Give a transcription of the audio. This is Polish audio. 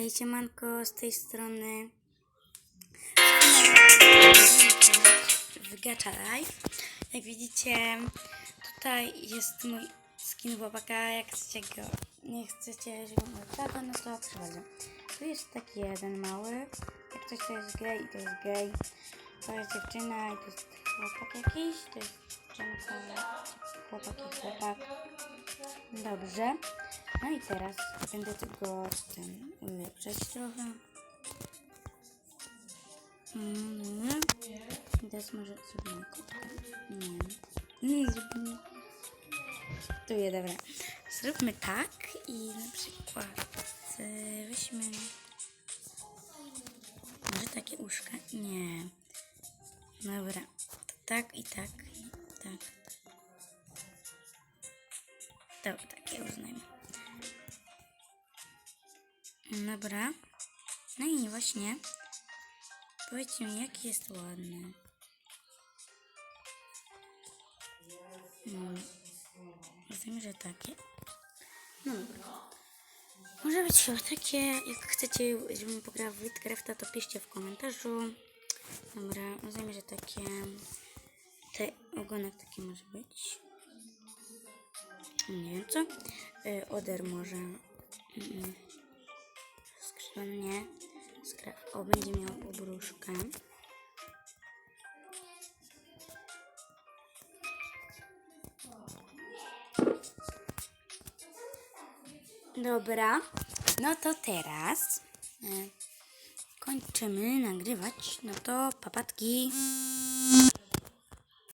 Hej, siemanko, z tej strony w Gacha. Jak widzicie, tutaj jest mój skin chłopaka. Jak chcecie go, nie chcecie, żeby miał tato, no to bardzo. Tu jest taki jeden mały. Jak coś to jest gej to jest gej. To jest dziewczyna i to jest chłopak jakiś. To jest dziewczynka, chłopak i chłopak. Dobrze. No i teraz będę tego ten ulepszać trochę. Mm, Teraz może zrobimy kotkę. Nie. Nie, zrobimy. Tu je, dobra. Zróbmy tak i na przykład e, weźmy może takie uszka. Nie. Dobra. To tak i tak. i Tak. Dobra, takie uznajmy. Dobra. No i właśnie. Powiedzcie mi, jaki jest ładny. No. Rozumiem, że takie. No dobra. Może być takie, jak chcecie, żebym pograła w Litcrafta, to piszcie w komentarzu. Dobra, rozumiem, że takie... Te ogonek taki może być. Nie wiem co. Y, Oder może. Mm, Skrzydła nie. Skra o, będzie miał obruszkę. Dobra. No to teraz y, kończymy nagrywać. No to papatki.